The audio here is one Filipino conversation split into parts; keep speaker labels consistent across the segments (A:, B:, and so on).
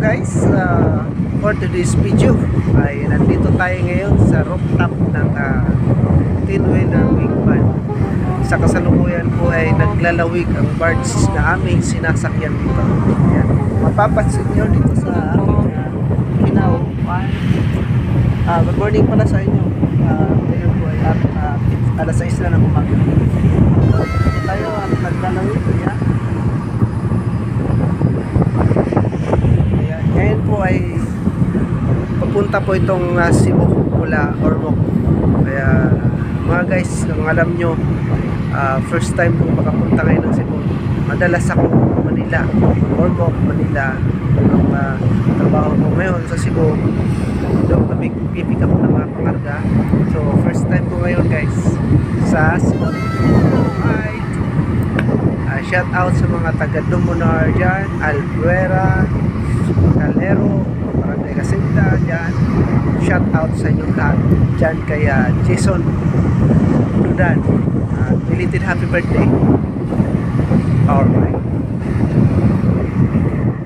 A: Guys, uh, for today's video ay nandito tayo ngayon sa rooftop ng uh, Tinwheeler Big Van. Sa kasalukuyan po ay naglalawig ang barge na aming sinasakyan dito. Ayan. Mapapansin nyo dito sa aming uh, kinaw. Ah, good morning pala sa inyo. Uh, ngayon po ay uh, alas 6 na ng umaga. Tayo ang naglalawig. Ayan. Ayan. Ngayon po ay papunta po itong uh, Cebu mula Ormoc. Kaya mga guys, kung alam nyo, uh, first time po makapunta ngayon ng Cebu. Madalas ako Manila, Ormoc, Manila. Ang uh, trabaho ko ngayon sa Cebu, doon kami pipick up ng mga pangarga. So first time ko ngayon guys sa Cebu. Hi! Uh, shout out sa mga taga Dumunar dyan, Albuera, Calero, Barangay Casinda dyan. Shout out sa inyong lahat dyan kaya Jason Dudan. Uh, belated happy birthday. Alright.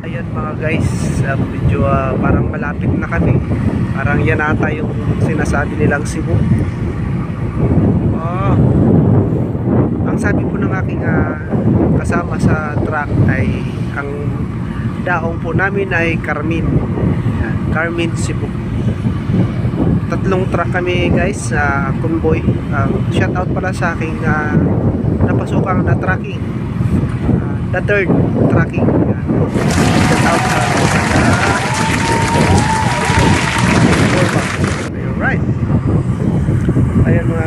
A: Ayan mga guys, uh, medyo uh, parang malapit na kami. Parang yan ata yung sinasabi nilang Cebu. Oh. Ang sabi po ng aking ah, kasama sa truck ay ang daong po namin ay Carmen. Yan, Carmen Cebu. Tatlong truck kami guys sa convoy. Um, shout out pala sa aking ah, napasukang na tracking. Ah, the third tracking. Yan. Shout out sa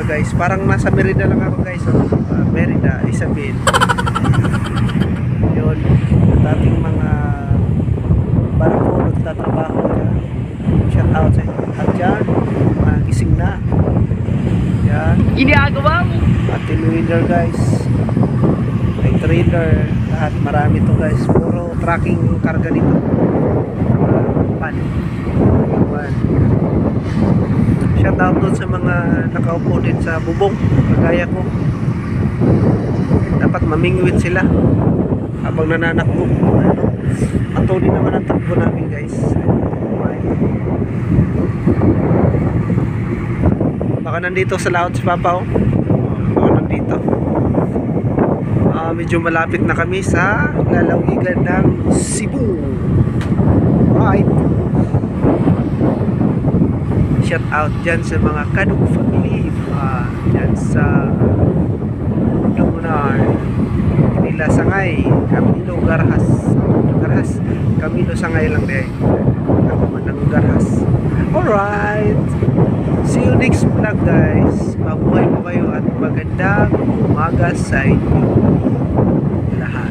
A: mga guys, parang nasa Merida lang ako guys. Oh. Uh, Merida, Isabel. Yun, dating mga barko nagtatrabaho. Shout out sa inyo. At dyan, na. Yan,
B: Ginagawa mo.
A: at winner guys. May trader, lahat marami to guys. Puro tracking karga dito. Uh, pan. Iwan. Shout out doon sa mga nakaupo din sa bubong, kagaya ko. Dapat mamingwit sila habang nananakbo. Ano? Patuloy naman ang takbo namin guys. Baka nandito sa si Papa oh. Baka nandito. Ah, medyo malapit na kami sa lalawigan ng Cebu. Right. Shout out dyan sa mga Kanong family. Ah, dyan sa Lumunar. Nila Sangay. Camilo Garhas. Garhas. Camilo Sangay lang din. Ako man ng Garhas. Alright. See you next vlog guys. Mabuhay po kayo at magandang umaga sa inyo lahat.